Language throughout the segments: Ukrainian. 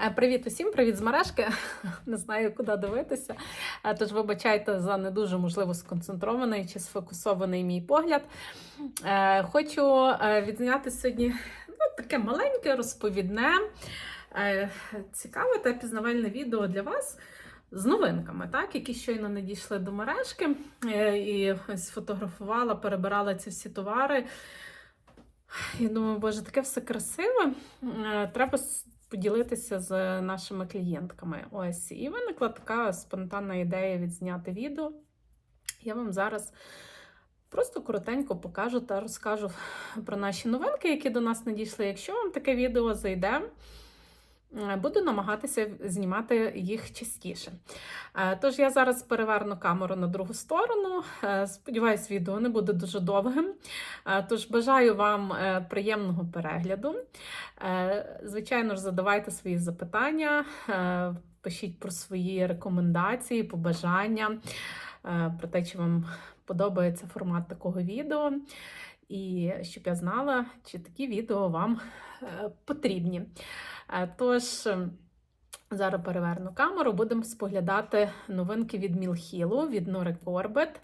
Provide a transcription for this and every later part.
Е, Привіт усім, привіт з мережки. Не знаю, куди дивитися. Е, Тож вибачайте за не дуже можливо сконцентрований чи сфокусований мій погляд. Е, Хочу відзняти сьогодні ну, таке маленьке, розповідне, цікаве та пізнавальне відео для вас. З новинками, так, які щойно не дійшли до мережки, і ось фотографувала, перебирала ці всі товари. Я думаю, боже, таке все красиве. Треба поділитися з нашими клієнтками. Ось, і виникла така спонтанна ідея відзняти відео. Я вам зараз просто коротенько покажу та розкажу про наші новинки, які до нас надійшли. Якщо вам таке відео зайде, буду намагатися знімати їх частіше. Е, Тож я зараз переверну камеру на другу сторону. Е, Сподіваюсь, відео не буде дуже довгим. Е, Тож бажаю вам е, приємного перегляду. Е, Звичайно ж, задавайте свої запитання, е, пишіть про свої рекомендації, побажання, е, про те, чи вам подобається формат такого відео. І щоб я знала, чи такі відео вам е, потрібні. Е, Тож. ем, Зараз переверну камеру, будемо споглядати новинки від Мілхілу, від Нори Корбет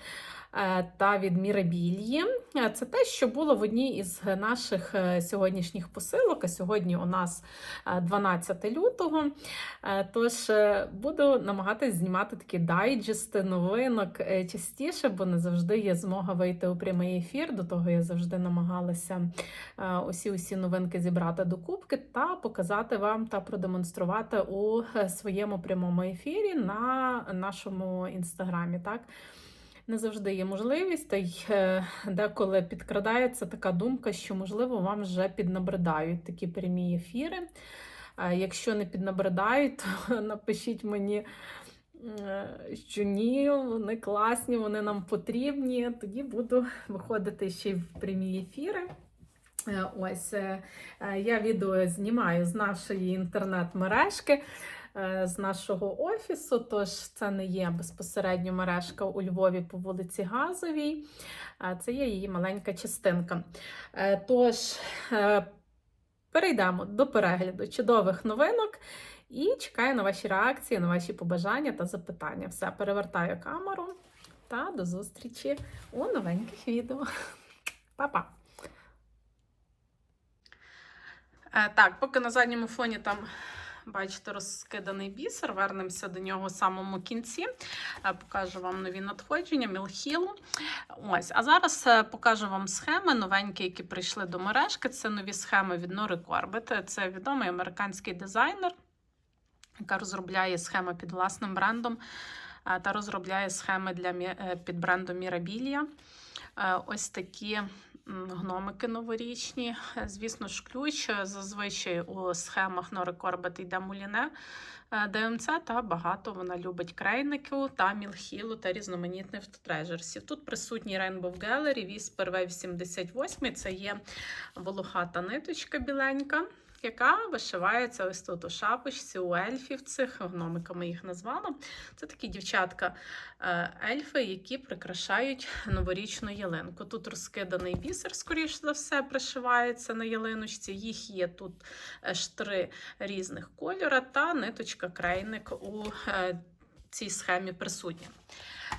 та від Мірабільї. Е, Це те, що було в одній із наших е, сьогоднішніх посилок. А сьогодні у нас е, 12 лютого. Е, Тож е, буду намагатись знімати такі дайджести новинок е, частіше, бо не завжди є змога вийти у прямий ефір. До того я завжди намагалася е, усі усі новинки зібрати до кубки та показати вам та продемонструвати у е, своєму прямому ефірі на нашому інстаграмі. Так не завжди є можливість, та й е, деколи підкрадається така думка, що можливо вам вже піднабридають такі прямі ефіри. Якщо не піднабридають, то напишіть мені. е, Що ні, вони класні, вони нам потрібні. Тоді буду виходити ще й в прямі ефіри. Е, Ось е, е, я відео знімаю з нашої інтернет-мережки, з нашого офісу. Тож це не є безпосередньо мережка у Львові по вулиці Газовій, це є її маленька частинка. Тож перейдемо до перегляду чудових новинок. І чекаю на ваші реакції, на ваші побажання та запитання. Все, перевертаю камеру та до зустрічі у новеньких відео. Па-па! Е, Так, поки на задньому фоні там, бачите, розкиданий бісер, вернемося до нього в самому кінці. Е, Покажу вам нові надходження, Мілхіл. Ось, а зараз е, покажу вам схеми новенькі, які прийшли до мережки. Це нові схеми від Нори Корбет. Це відомий американський дизайнер, яка розробляє схеми під власним брендом е, та розробляє схеми для е, під брендом Мірабілія. Е, Ось такі гномики новорічні. Звісно ж, ключ. Е, Зазвичай у схемах Нори Корбет йде муліне е, ДМЦ, та багато вона любить крейників та мілхілу та різноманітних трежерсів. Тут присутній Rainbow Gallery, Wave 78. Це є волохата ниточка біленька. Яка вишивається ось тут у шапочці, у ельфів цих гномиками їх назвала. Це такі дівчатка е, які прикрашають новорічну ялинку. Тут розкиданий бісер, скоріш за все, пришивається на ялиночці. Їх є тут е, штри різних кольора та ниточка крейник у е, цій схемі присутня.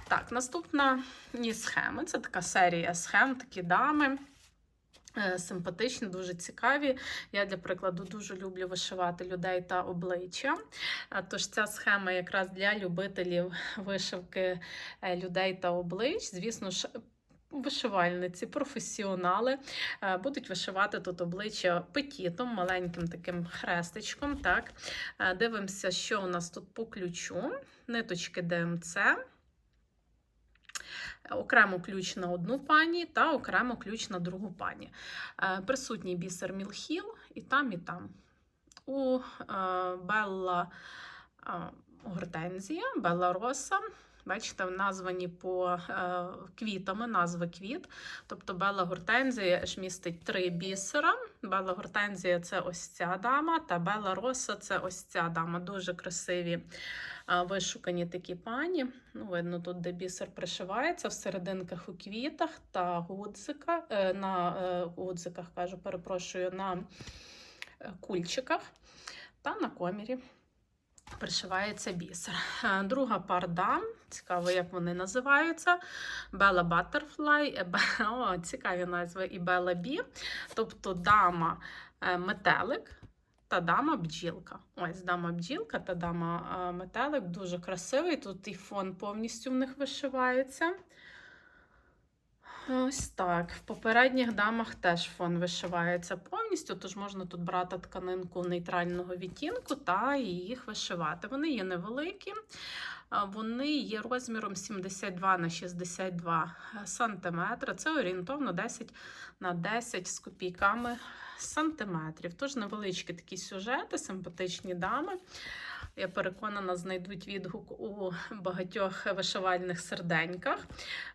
Так, наступна ні, схеми. Це така серія схем, такі дами. Е, Симпатичні, дуже цікаві. Я, для прикладу, дуже люблю вишивати людей та обличчя. Тож ця схема якраз для любителів вишивки е, людей та облич. Звісно ж, вишивальниці, професіонали е, будуть вишивати тут обличчя петітом, маленьким таким хрестичком. Так. Дивимося, що у нас тут по ключу. Ниточки ДМЦ. Окремо ключ на одну пані та окремо ключ на другу пані. Е, Присутній бісер Мілхіл і там, і там. У е, Белла е, Гортензія, Белла Роса. Бачите, названі по квітами, назви квіт. Тобто Белла Гортензія ж містить три бісера. Белла Гортензія це ось ця дама, та Белла Роса це ось ця дама. Дуже красиві вишукані такі пані. Ну, видно, тут де бісер пришивається в серединках у квітах та гудзика, е, на е, гудзиках, кажу, перепрошую, на е, кульчиках. та на комірі пришивається бісер. Друга пар дам, цікаво, як вони називаються. Е, о, цікаві назви, і Bella Bee. Тобто дама метелик та дама бджілка. Ось дама бджілка та дама метелик. Дуже красивий. Тут і фон повністю в них вишивається. Ось так. В попередніх дамах теж фон вишивається повністю, тож можна тут брати тканинку нейтрального відтінку та їх вишивати. Вони є невеликі, вони є розміром 72 на 62 сантиметри. Це орієнтовно 10 на 10 з копійками сантиметрів. Тож невеличкі такі сюжети, симпатичні дами. Я переконана, знайдуть відгук у багатьох вишивальних серденьках.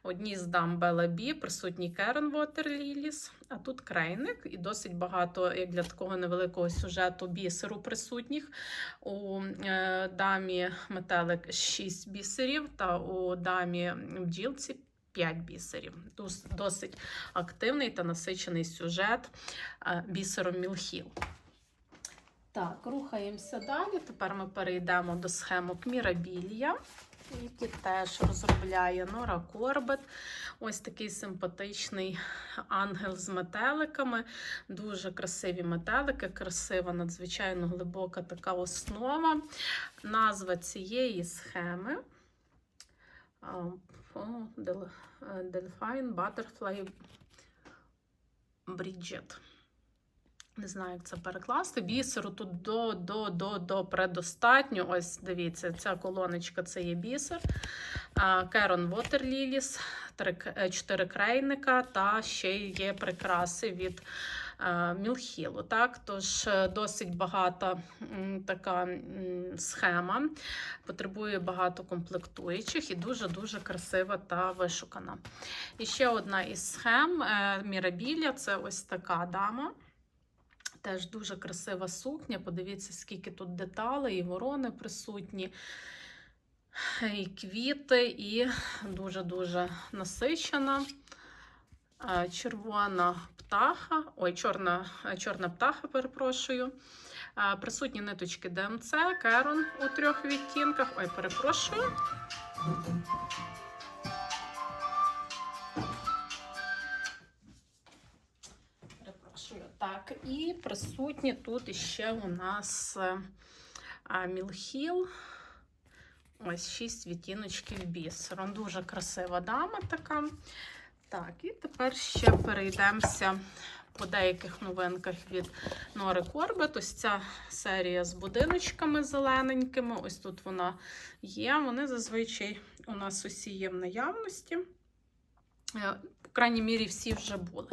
Одній з дам Бела Бі, присутній Керен Вотерліліс, а тут крейник, і досить багато, як для такого невеликого сюжету, бісеру присутніх. У е, дамі метелик 6 бісерів, та у дамі бджілці 5 бісерів. Дос- Досить активний та насичений сюжет е, бісером Мілхіл. Так, рухаємося далі. Тепер ми перейдемо до схемок Мірабілія, які теж розробляє Нора Корбет. Ось такий симпатичний ангел з метеликами. Дуже красиві метелики, красива, надзвичайно глибока така основа. Назва цієї схеми. Delphine Butterfly Bridget. Не знаю, як це перекласти. Бісеру тут до, до, до, до предостатньо. Ось дивіться, ця колоночка це є бісер. Керон Вотерліліс, е, чотири крейника, та ще є прикраси від е, Мілхілу. Так? Тож е, досить багата така схема, потребує багато комплектуючих і дуже-дуже красива та вишукана. І ще одна із схем е, Мірабілля це ось така дама. Теж дуже красива сукня. Подивіться, скільки тут деталей, і ворони присутні, і квіти, і дуже-дуже насичена. Е, Червона птаха, ой, чорна, е, чорна птаха, перепрошую. Е, Присутні ниточки ДМЦ, керон у трьох відтінках. Ой, перепрошую. І присутні тут іще у нас е, Мілхіл. Ось шість відтіночків бісеру. Дуже красива дама така. Так, і тепер ще перейдемося по деяких новинках від Нори Корбет. Ось ця серія з будиночками зелененькими. Ось тут вона є. Вони зазвичай у нас усі є в наявності. По крайній мірі, всі вже були.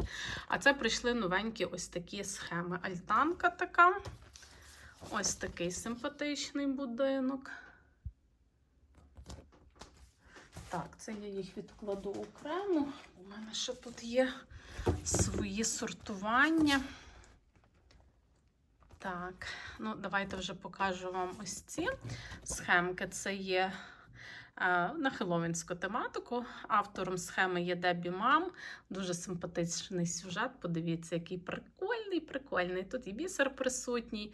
А це прийшли новенькі ось такі схеми. Альтанка така. Ось такий симпатичний будинок. Так, це я їх відкладу окремо. У мене ще тут є свої сортування. Так, ну давайте вже покажу вам ось ці схемки. Це є на хеловінську тематику. Автором схеми є Дебі Мам. Дуже симпатичний сюжет. Подивіться, який прикольний, прикольний. Тут і бісер присутній,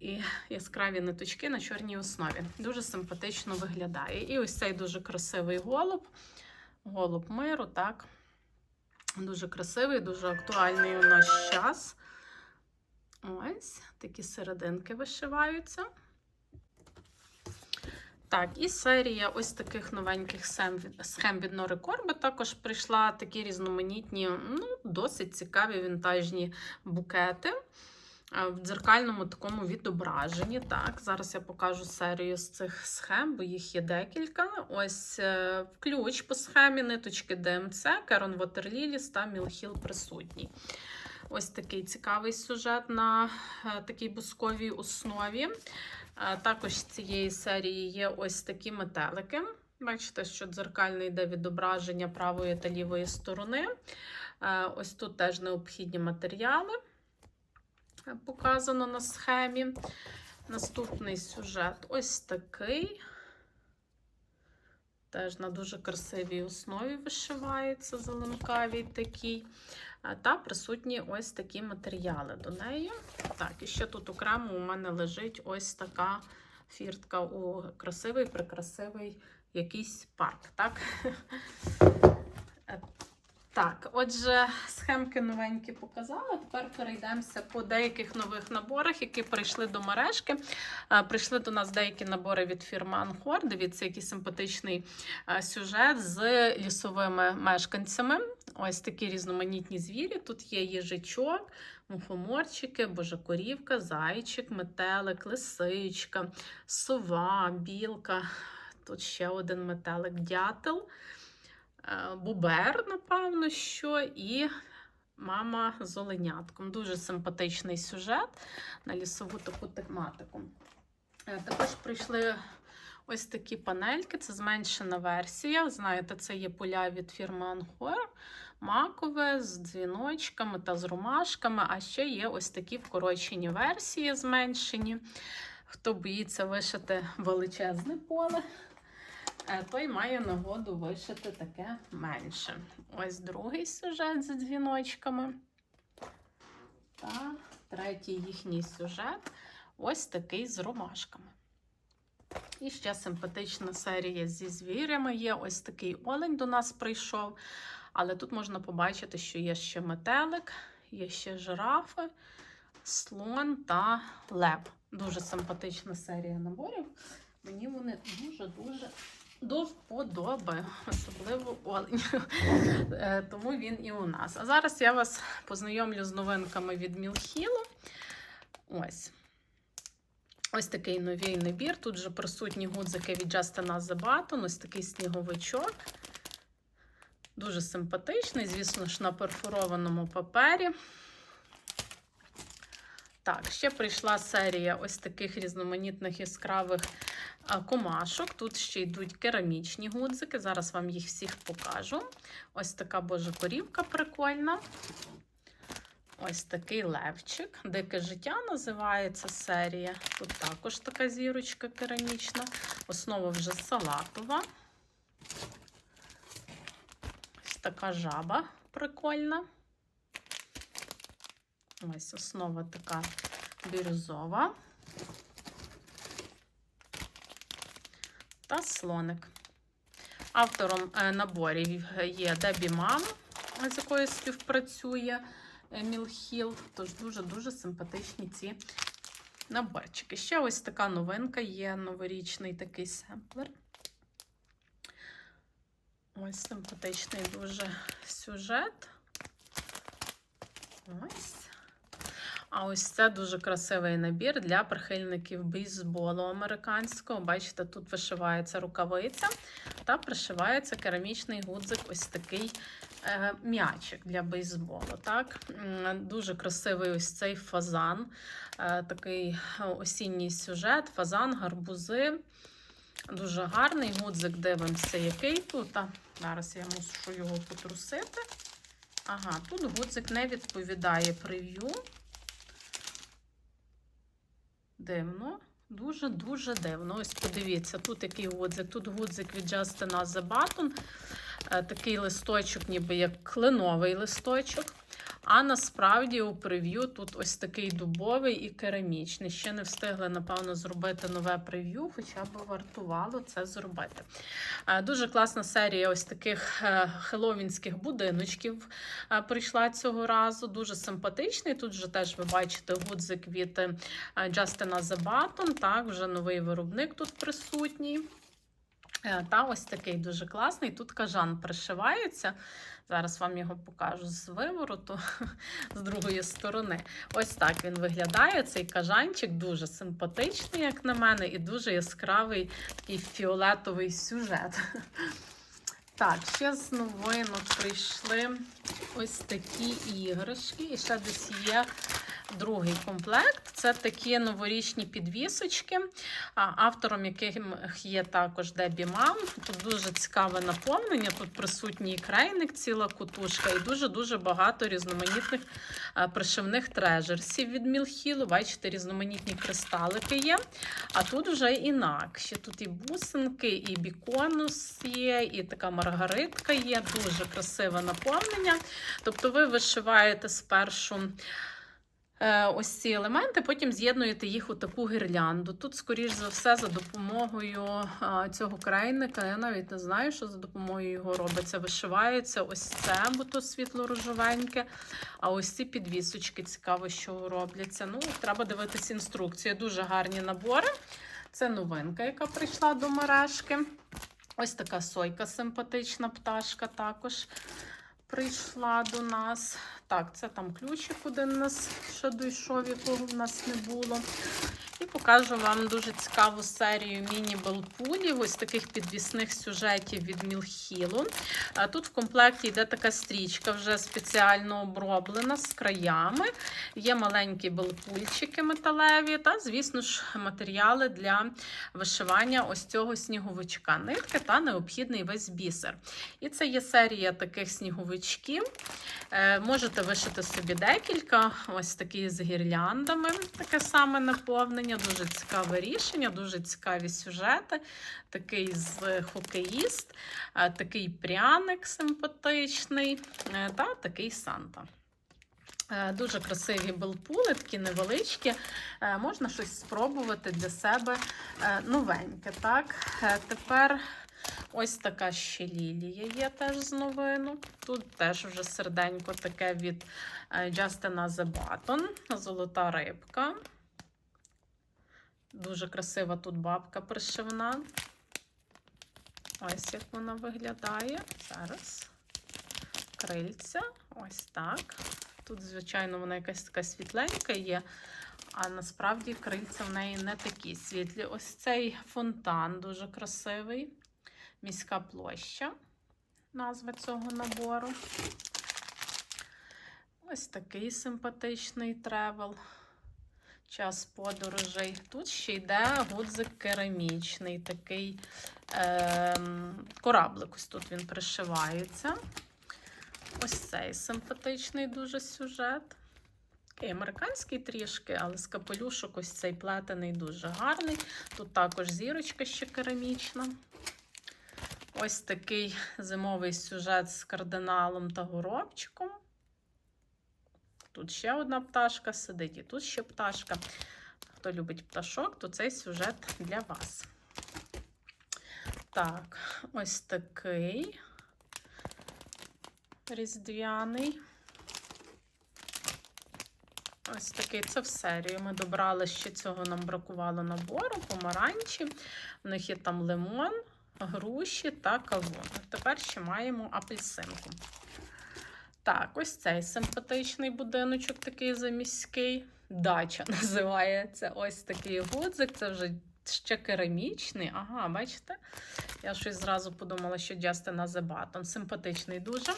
і яскраві ниточки на чорній основі. Дуже симпатично виглядає. І ось цей дуже красивий голуб. Голуб миру, так. Дуже красивий, дуже актуальний у наш час. Ось такі серединки вишиваються. Так, і серія ось таких новеньких схем від, Нори Корби також прийшла такі різноманітні, ну, досить цікаві вінтажні букети в дзеркальному такому відображенні. Так, зараз я покажу серію з цих схем, бо їх є декілька. Ось е, ключ по схемі, ниточки ДМЦ, Керон Вотерліліс та Мілхіл присутній. Ось такий цікавий сюжет на е, такій бусковій основі. Також з цієї серії є ось такі метелики. Бачите, що дзеркальне йде відображення правої та лівої сторони. Е, Ось тут теж необхідні матеріали е, показано на схемі. Наступний сюжет ось такий. Теж на дуже красивій основі вишивається зеленкавій такий. Та присутні ось такі матеріали до неї. Так, і ще тут окремо у мене лежить ось така фіртка у красивий, прикрасивий якийсь парк. Так, так отже, схемки новенькі показала. Тепер перейдемося по деяких нових наборах, які прийшли до мережки. Прийшли до нас деякі набори від фірми Анхор. Дивіться, який симпатичний сюжет з лісовими мешканцями. Ось такі різноманітні звірі. Тут є їжачок, мухоморчики, божокорівка, зайчик, метелик, лисичка, сова, білка. Тут ще один метелик, дятел, е, бубер, напевно, що, і мама з оленятком. Дуже симпатичний сюжет на лісову таку тематику. Е, Також прийшли ось такі панельки, це зменшена версія. Знаєте, це є поля від фірми Анхор, макове з дзвіночками та з ромашками, а ще є ось такі вкорочені версії зменшені. Хто боїться вишити величезне поле, е, той має нагоду вишити таке менше. Ось другий сюжет з дзвіночками. Та третій їхній сюжет ось такий з ромашками. І ще симпатична серія зі звірями є. Ось такий олень до нас прийшов. Але тут можна побачити, що є ще метелик, є ще жирафи, слон та лев. Дуже симпатична серія наборів. Мені вони дуже-дуже до вподоби, особливо олень. Е, Тому він і у нас. А зараз я вас познайомлю з новинками від Мілхілу. Ось. Ось такий новий набір. Тут же присутні гудзики від Justin Button, ось такий сніговичок. Дуже симпатичний, звісно ж, на перфорованому папері. Так, ще прийшла серія ось таких різноманітних яскравих комашок. Тут ще йдуть керамічні гудзики. Зараз вам їх всіх покажу. Ось така божа корівка прикольна. Ось такий левчик. Дике життя називається серія. Тут також така зірочка керамічна. Основа вже салатова. Ось така жаба прикольна. Ось основа така бірюзова. Та слоник. Автором е, наборів є Дебі Мам, з якою співпрацює Мілхіл. Тож дуже-дуже симпатичні ці наборчики. Ще ось така новинка є новорічний такий семплер. Ось симпатичний дуже сюжет. Ось. А ось це дуже красивий набір для прихильників бейсболу американського. Бачите, тут вишивається рукавиця та пришивається керамічний гудзик, ось такий м'ячик для бейсболу. Так? Дуже красивий ось цей фазан, е, такий осінній сюжет, фазан, гарбузи. Дуже гарний гудзик, дивимося, який тут. Зараз я мушу його потрусити. Ага, тут гудзик не відповідає прев'ю. Дивно. Дуже-дуже дивно. Ось подивіться, тут який гудзик. Тут гудзик від Justin The Button. Е, Такий листочок, ніби як кленовий листочок. А насправді у прев'ю тут ось такий дубовий і керамічний. Ще не встигли, напевно, зробити нове прев'ю, хоча б вартувало це зробити. Е, Дуже класна серія ось таких е, хеловінських будиночків прийшла цього разу. Дуже симпатичний. Тут вже теж ви бачите гудзик від The Button. Так, вже новий виробник тут присутній. Е, Та ось такий дуже класний. Тут кажан пришивається. Зараз вам його покажу з вивороту, з другої сторони. Ось так він виглядає. Цей кажанчик дуже симпатичний, як на мене, і дуже яскравий такий фіолетовий сюжет. Так, ще з новинок прийшли ось такі іграшки. І ще десь є другий комплект. Це такі новорічні підвісочки, автором яких є також Дебі Мам. Тут дуже цікаве наповнення. Тут присутній крайник, ціла кутушка, і дуже-дуже багато різноманітних пришивних трежерсів від Мілхілу. Бачите, різноманітні кристалики є. А тут вже інакше. Тут і бусинки, і біконус є, і така маргаритка є. Дуже красиве наповнення. Тобто ви вишиваєте спершу. Е, Ось ці елементи, потім з'єднуєте їх у таку гірлянду. Тут, скоріш за все, за допомогою цього крайника. Я навіть не знаю, що за допомогою його робиться. Вишивається ось це, бо то світло-рожовеньке. А ось ці підвісочки цікаво, що робляться. Ну, треба дивитися інструкцію. Дуже гарні набори. Це новинка, яка прийшла до мережки. Ось така сойка симпатична пташка також прийшла до нас. Так, це там ключик один у нас ще дійшов, якого в нас не було. І покажу вам дуже цікаву серію міні-белпулів, ось таких підвісних сюжетів від Мілхілу. Тут в комплекті йде така стрічка, вже спеціально оброблена з краями. Є маленькі белпульчики металеві та, звісно ж, матеріали для вишивання ось цього сніговичка. Нитки та необхідний весь бісер. І це є серія таких сніговичків. Е, Можете вишити собі декілька, ось такі з гірляндами, таке саме наповнення. Дуже цікаве рішення, дуже цікаві сюжети. Такий з хокеїст, е, такий пряник симпатичний е, та такий Санта. Е, Дуже красиві белпули, такі невеличкі. Можна щось спробувати для себе новеньке. Так? Тепер ось така ще лілія є теж з новину. Тут теж вже серденько таке від е, Justin The Button, золота рибка. Дуже красива тут бабка пришивна. Ось як вона виглядає. Зараз. Крильця. Ось так. Тут, звичайно, вона якась така світленька є, а насправді крильця в неї не такі світлі. Ось цей фонтан дуже красивий. Міська площа. Назва цього набору. Ось такий симпатичний тревел. Час подорожей. Тут ще йде гудзик керамічний, такий ем, кораблик. Ось тут він пришивається. Ось цей симпатичний дуже сюжет. Такий американський трішки, але з капелюшок ось цей плетений дуже гарний. Тут також зірочка ще керамічна. Ось такий зимовий сюжет з кардиналом та горобчиком. Тут ще одна пташка сидить, і тут ще пташка. Хто любить пташок, то цей сюжет для вас. Так, ось такий різдвяний. Ось такий це в серію. Ми добрали ще цього нам бракувало набору, помаранчі. У них є там лимон, груші та кавун. Тепер ще маємо апельсинку. Так, ось цей симпатичний будиночок, такий заміський. Дача називається. Ось такий гудзик. Це вже ще керамічний. Ага, бачите? Я щось зразу подумала, що Джастина Зебатон. Симпатичний дуже.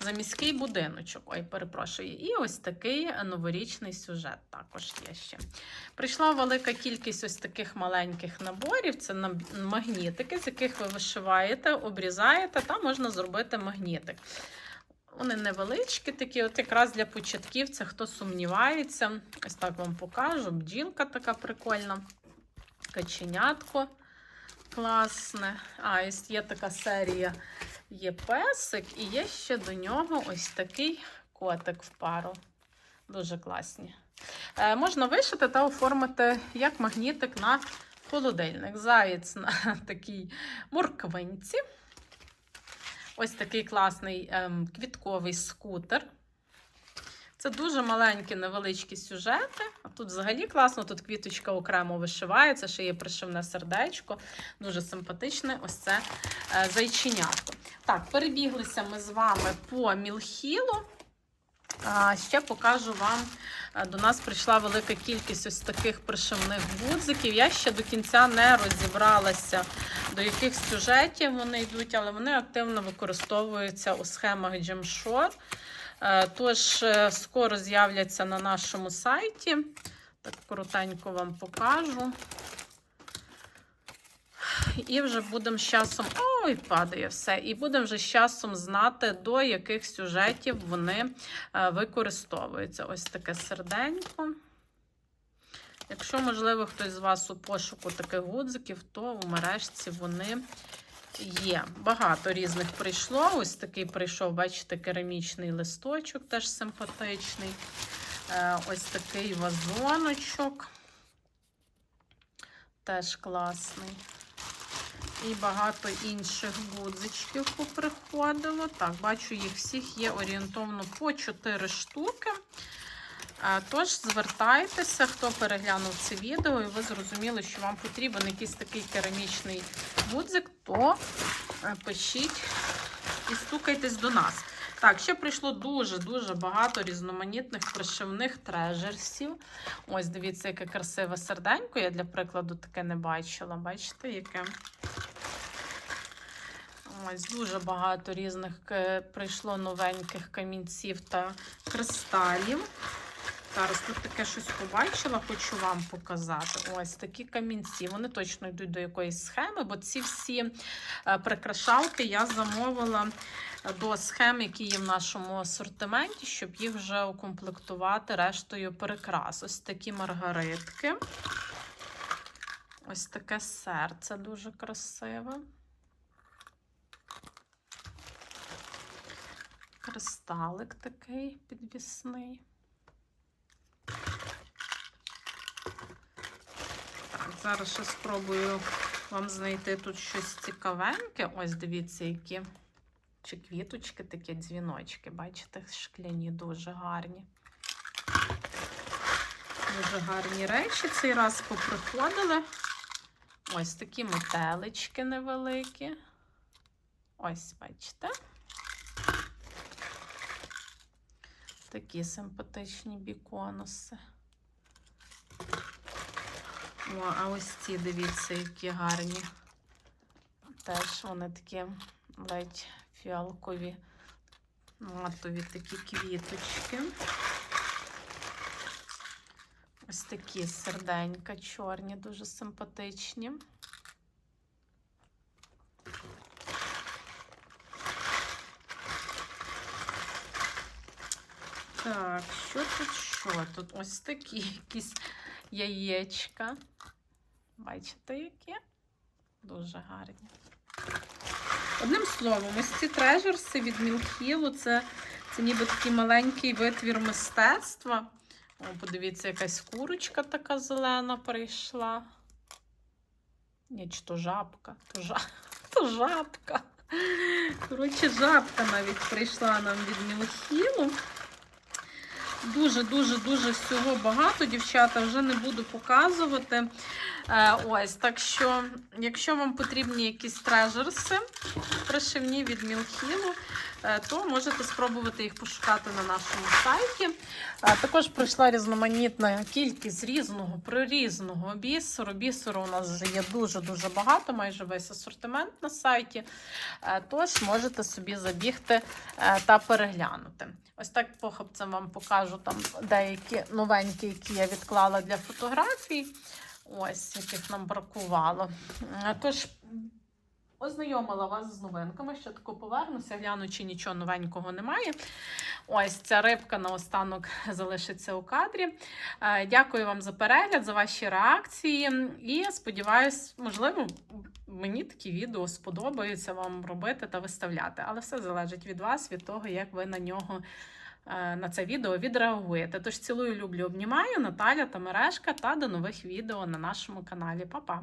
Заміський будиночок. Ой, перепрошую. І ось такий новорічний сюжет також є ще. Прийшла велика кількість ось таких маленьких наборів. Це магнітики, з яких ви вишиваєте, обрізаєте, та можна зробити магнітик. Вони невеличкі, такі, от якраз для початківця, хто сумнівається. Ось так вам покажу. Бджілка така прикольна. Каченятко класне. А, ось є така серія. Є песик, і є ще до нього ось такий котик в пару. Дуже класні. Е, можна вишити та оформити як магнітик на холодильник. Заєць на такій морквинці. Ось такий класний ем, квітковий скутер. Це дуже маленькі невеличкі сюжети. А тут взагалі класно, тут квіточка окремо вишивається, ще є пришивне сердечко. Дуже симпатичне ось це е, зайченятко. Так, перебіглися ми з вами по Мілхілу. Ще покажу вам, е, до нас прийшла велика кількість ось таких пришивних гудзиків. Я ще до кінця не розібралася, до яких сюжетів вони йдуть, але вони активно використовуються у схемах Gemshore. Е, Тож, е, скоро з'являться на нашому сайті. Так коротенько вам покажу. І вже будемо з часом. Ой, падає все. І будемо вже з часом знати, до яких сюжетів вони е, використовуються. Ось таке серденько. Якщо, можливо, хтось з вас у пошуку таких гудзиків, то у мережці вони є. Багато різних прийшло. Ось такий прийшов, бачите, керамічний листочок, теж симпатичний. Е, Ось такий вазоночок. Теж класний. І багато інших гудзичків поприходило. Так, бачу, їх всіх є орієнтовно по 4 штуки. Е, Тож звертайтеся, хто переглянув це відео, і ви зрозуміли, що вам потрібен якийсь такий керамічний гудзик, то е, пишіть і стукайтесь до нас. Так, ще прийшло дуже-дуже багато різноманітних пришивних трежерсів. Ось, дивіться, яке красиве серденько. Я для прикладу таке не бачила. Бачите, яке? Ось дуже багато різних е, прийшло новеньких камінців та кристалів. Зараз тут таке щось побачила, хочу вам показати. Ось такі камінці. Вони точно йдуть до якоїсь схеми, бо ці всі е, прикрашалки я замовила до схем, які є в нашому асортименті, щоб їх вже укомплектувати рештою прикрас. Ось такі маргаритки. Ось таке серце дуже красиве. Кристалик такий підвісний. Зараз ще спробую вам знайти тут щось цікавеньке. Ось дивіться, які чи квіточки, такі дзвіночки. Бачите, шкляні дуже гарні. Дуже гарні речі цей раз поприходили. Ось такі метелички невеликі. Ось, бачите. Такі симпатичні біконуси. О, а ось ці, дивіться, які гарні. Теж вони такі ледь фіалкові, матові такі квіточки. Ось такі серденька чорні, дуже симпатичні. Так, що тут, що тут? Ось такі якісь яєчка. Бачите, які? Дуже гарні. Одним словом, ось ці трежерси від Мілхілу, це, це ніби такий маленький витвір мистецтва. О, подивіться, якась курочка така зелена прийшла. Ні, чи то жабка, то, жа... то жабка. Коротше, жабка навіть прийшла нам від Мілхілу. Дуже-дуже-дуже всього багато, дівчата, вже не буду показувати. Е, ось, так що, якщо вам потрібні якісь трежерси пришивні від Мілхілу, е, то можете спробувати їх пошукати на нашому сайті. Також прийшла різноманітна кількість різного, прорізного бісеру. Бісеру у нас вже є дуже-дуже багато, майже весь асортимент на сайті. Е, тож можете собі забігти та переглянути. Ось так похопцем вам покажу там деякі новенькі, які я відклала для фотографій. Ось, яких нам бракувало. Тож, ознайомила вас з новинками. Ще тако повернуся, гляну, чи нічого новенького немає. Ось ця рибка наостанок залишиться у кадрі. Е, Дякую вам за перегляд, за ваші реакції. І сподіваюсь, можливо, мені такі відео сподобаються вам робити та виставляти. Але все залежить від вас, від того, як ви на нього. Е, На це відео відреагуєте. Тож цілую, люблю, обнімаю Наталя та Мережка та до нових відео на нашому каналі. Па-па!